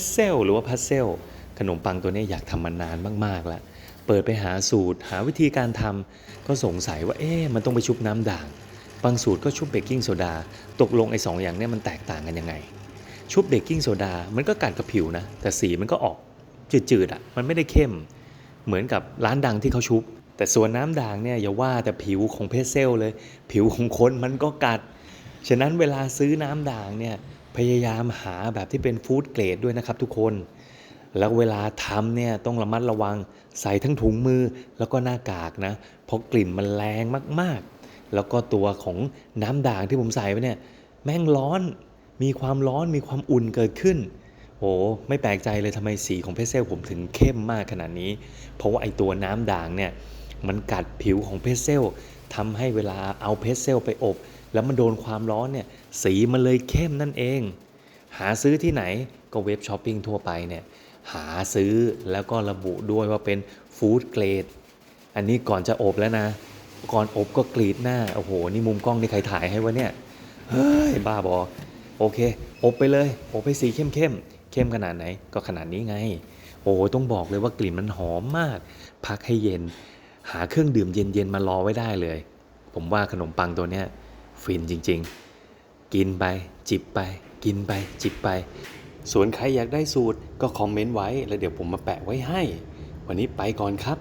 สเซลหรือว่าพัซเซลขนมปังตัวนี้อยากทำมานานมากๆแล้วเปิดไปหาสูตรหาวิธีการทำก็สงสัยว่าเอ๊ะมันต้องไปชุบน้ำด่าง บางสูตรก็ชุบเบกกิ้งโซดา ตกลงไอ้สองอย่างเนี้มันแตกต่างกันยังไง ชุบเบกกิ้งโซดา มันก็กัดกับผิวนะ แต่สีมันก็ออกจืดๆอะ มันไม่ได้เข้ม เหมือนกับร้านดังที่เขาชุบ แต่ส่วนน้ำด่างเนี่ยอย่าว่าแต่ผิวของเพเซลเลย ผิวของคนมันก็กัด ฉะนั้นเวลาซื้อน้ำด่างเนี่ย พยายามหาแบบที่เป็นฟู้ดเกรดด้วยนะครับทุกคน แล้วเวลาทำเนี่ยต้องระมัดระวังใส่ทั้งถุงมือแล้วก็หน้ากากนะเพราะกลิ่นมันแรงมากๆ แล้วก็ตัวของน้ำด่างที่ผมใส่ไปเนี่ยแม่งร้อนมีความร้อนมีความอุ่นเกิดขึ้นโอ้ไม่แปลกใจเลยทำไมสีของเพสเซลผมถึงเข้มมากขนาดนี้ เพราะว่าไอตัวน้ำด่างเนี่ย มันกัดผิวของเพสเซลทำให้เวลาเอาเพสเซลไปอบ แล้วมันโดนความร้อนเนี่ยสีมันเลยเข้มนั่นเอง หาซื้อที่ไหนก็เว็บช้อปปิ้งทั่วไปเนี่ยหาซื้อแล้วก็ระบุด้วยว่าเป็นฟู้ดเกรดอันนี้ก่อนจะอบแล้วนะ ก่อนอบก็กรีดหน้า โอ้โห นี่มุมกล้องนี่ใครถ่ายให้วะเนี่ย เฮ้ย บ้าบอ โอเค อบไปเลย อบไปสีเข้มเข้มเข้มขนาดไหน ก็ขนาดนี้ไง โอ้โหต้องบอกเลยว่ากลิ่นมันหอมมาก พักให้เย็น หาเครื่องดื่มเย็นๆมารอไว้ได้เลย ผมว่าขนมปังตัวเนี้ยฟินจริงๆ กินไป จิบไป กินไป จิบไป ส่วนใครอยากได้สูตรก็คอมเมนต์ไว้ แล้วเดี๋ยวผมมาแปะไว้ให้ วันนี้ไปก่อนครับ